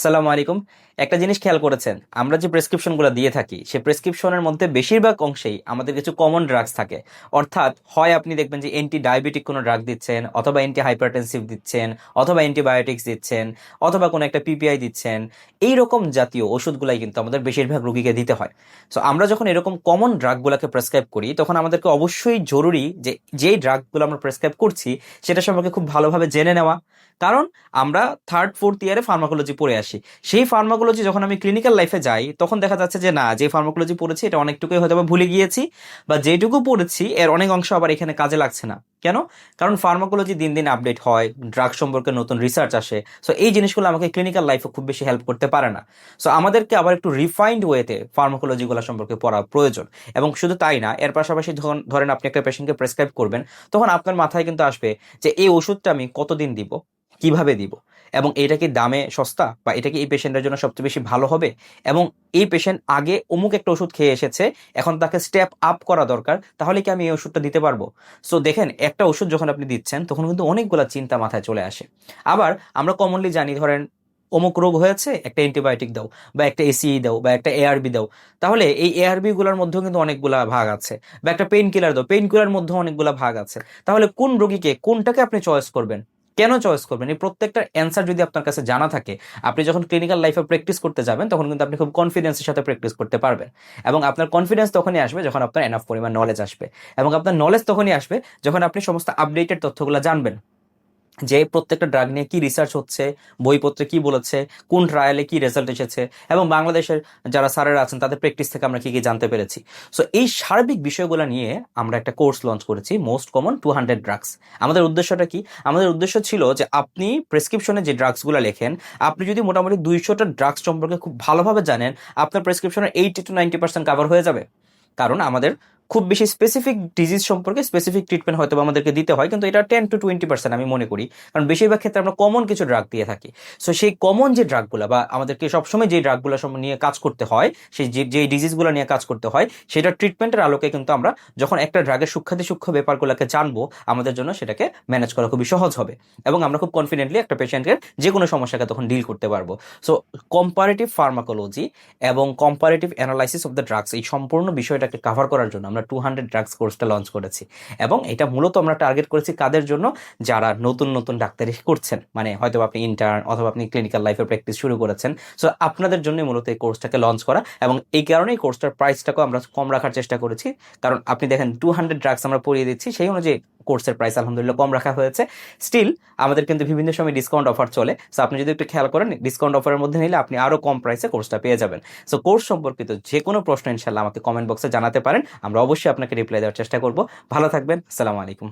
আসসালামু আলাইকুম। একটা জিনিস খেয়াল করেছেন, আমরা যে প্রেসক্রিপশনগুলো দিয়ে থাকি সেই প্রেসক্রিপশনের মধ্যে বেশিরভাগ অংশেই আমাদের কিছু কমন ড্রাগস থাকে। অর্থাৎ হয় আপনি দেখবেন যে অ্যান্টি ডায়াবেটিক কোনো ড্রাগ দিচ্ছেন, অথবা অ্যান্টি হাইপারটেনসিভ দিচ্ছেন, অথবা অ্যান্টিবায়োটিক্স দিচ্ছেন, অথবা কোনো একটা পিপিআই দিচ্ছেন, এই রকম জাতীয় ওষুধগুলাই কিন্তু আমাদের বেশিরভাগ রুগীকে দিতে হয়। সো আমরা যখন এরকম কমন ড্রাগগুলোকে প্রেসক্রাইব করি, তখন আমাদেরকে অবশ্যই জরুরি যে, যেই ড্রাগগুলো আমরা প্রেসক্রাইব করছি, সেটা সম্পর্কে খুব ভালোভাবে জেনে নেওয়া। কারণ আমরা থার্ড ফোর্থ ইয়ারে ফার্মাকোলজি পড়ে আসি। সেই ফার্মাকোলজি যখন আমি ক্লিনিক্যাল লাইফে যাই, তখন দেখা যাচ্ছে যে না, যে ফার্মাকোলজি পড়েছি, এটা অনেকটুকুই হয়তো ভুলে গিয়েছি, বা যেটুকু পড়েছি, এর অনেক অংশ আবার এখানে কাজে লাগছে না। কেন? কারণ ফার্মাকোলজি দিন দিন আপডেট হয় ড্রাগ সম্পর্কে নতুন রিসার্চ আসে সো এই জিনিসগুলো আমাকে ক্লিনিক্যাল লাইফে খুব বেশি হেল্প করতে পারে না। সো আমাদেরকে আবার একটু রিফাইন্ড ওয়েতে ফার্মাকোলজিগুলো সম্পর্কে পড়া প্রয়োজন, এবং শুধু তাই না, এর পাশাপাশি যখন ধরেন আপনি একটা পেশেন্টকে প্রেসক্রাইব করবেন, তখন আপনার মাথায় কিন্তু আসবে যে, এই ওষুধটা আমি কতদিন দিব? কীভাবে দিব? এবং এটা কি দামে সস্তা? বা এটা কি এই পেশেন্টের জন্য সবচেয়ে বেশি ভালো হবে? এবং এই পেশেন্ট আগে অমুক একটা ওষুধ খেয়ে এসেছে, এখন তাকে স্টেপ আপ করা দরকার, তাহলে কি আমি এই ওষুধটা দিতে পারব? সো দেখেন, একটা ওষুধ যখন আপনি দিচ্ছেন, তখন কিন্তু অনেকগুলো চিন্তা মাথায় চলে আসে। আবার আমরা কমনলি জানি, ধরেন অমুক রোগ হয়েছে, একটা অ্যান্টিবায়োটিক দাও, বা একটা এসিই দাও, বা একটা এআরবি দাও, তাহলে এই এআরবি গুলোর মধ্যেও কিন্তু অনেকগুলা ভাগ আছে। বা একটা পেইন কিলার দাও পেইন কিলার মধ্যেও অনেকগুলা ভাগ আছে। তাহলে কোন রোগীকে, কোনটাকে আপনি চয়েস করবেন? কেন চয়েস করবেন? এই প্রত্যেকটার অ্যান্সার যদি আপনার কাছে জানা থাকে, আপনি যখন ক্লিনিক্যাল লাইফে প্র্যাকটিস করতে যাবেন, তখন কিন্তু আপনি খুব কনফিডেন্সের সাথে প্র্যাকটিস করতে পারবেন। এবং আপনার কনফিডেন্স তখনই আসবে যখন আপনার এনাফ পরিমাণ নলেজ আসবে। এবং আপনার নলেজ তখনই আসবে যখন আপনি সমস্ত আপডেটেড তথ্যগুলো জানবেন। যে প্রত্যেকটা ড্রাগ নিয়ে কি রিসার্চ হচ্ছে, বইপত্রে কি বলেছে, কোন ট্রায়ালে কি রেজাল্ট এসেছে, এবং বাংলাদেশের যারা স্যারেরা আছেন, তাদের প্র্যাকটিস থেকে আমরা কি কি জানতে পেরেছি। সো এই সার্বিক বিষয়গুলো নিয়ে আমরা একটা কোর্স লঞ্চ করেছি most common two hundred drugs আমাদের উদ্দেশ্যটা কি? আমাদের উদ্দেশ্য ছিল যে আপনি প্রেসক্রিপশনে যে ড্রাগসগুলো লেখেন, আপনি যদি মোটামুটি দুইশোটা ড্রাগস সম্পর্কে খুব ভালোভাবে জানেন, আপনার প্রেসক্রিপশনের eighty to ninety percent cover হয়ে যাবে। কারণ আমাদের খুব বেশি স্পেসিফিক ডিজিজ সম্পর্কে স্পেসিফিক ট্রিটমেন্ট হয়তো আমাদেরকে দিতে হয়, কিন্তু এটা টেন টু টোয়েন্টি পার্সেন্ট আমি মনে করি। কারণ বেশিরভাগ ক্ষেত্রে আমরা কমন কিছু ড্রাগ দিয়ে থাকি। সো সেই কমন যে ড্রাগগুলো বা আমাদেরকে সবসময় যে ড্রাগগুলো নিয়ে কাজ করতে হয়, সেই যে ডিজিজগুলো নিয়ে কাজ করতে হয় সেটা ট্রিটমেন্টের আলোকে কিন্তু আমরা যখন একটা ড্রাগের সূক্ষাতি সূক্ষ্ম ব্যাপারগুলোকে জানব, আমাদের জন্য সেটাকে ম্যানেজ করা খুবই সহজ হবে। এবং আমরা খুব কনফিডেন্টলি একটা পেশেন্টের যে কোনো সমস্যাকে তখন ডিল করতে পারব। সো কম্পারেটিভ ফার্মাকোলজি এবং comparative analysis of the drugs এই সম্পূর্ণ বিষয়টাকে কাভার করার জন্য আমরা টু হান্ড্রেড ড্রাগস কোর্সটা লঞ্চ করেছি। এবং এটা মূলত আমরা টার্গেট করেছি কাদের জন্য? যারা নতুন নতুন ডাক্তারি করছেন। মানে হয়তো আপনি ইন্টার্ন অথবা আপনি ক্লিনিক্যাল লাইফের প্র্যাকটিস শুরু করেছেন। সো আপনাদের জন্য মূলত এই কোর্সটাকে লঞ্চ করা। এবং এই কারণেই কোর্সটার প্রাইসটাকেও আমরা কম রাখার চেষ্টা করেছি। কারণ আপনি দেখেন টু হান্ড্রেড ড্রাগস আমরা পড়িয়ে দিচ্ছি। সেই অনুযায়ী কোর্সের প্রাইস আলহামদুলিল্লাহ কম রাখা হয়েছে। স্টিল আমাদের কিন্তু বিভিন্ন সময় ডিসকাউন্ট অফার চলে। সো আপনি যদি একটু খেয়াল করেন ডিসকাউন্ট অফারের মধ্যে নিলে আপনি আরও কম প্রাইসে কোর্সটা পেয়ে যাবেন। সো কোর্স সম্পর্কিত যে কোনো প্রশ্ন ইনশাল্লাহ আমাকে কমেন্ট বক্সে জানাতে পারেন। আমরা অবশ্যই আপনাকে রিপ্লাই দেওয়ার চেষ্টা করব। ভালো থাকবেন। আসসালামু আলাইকুম।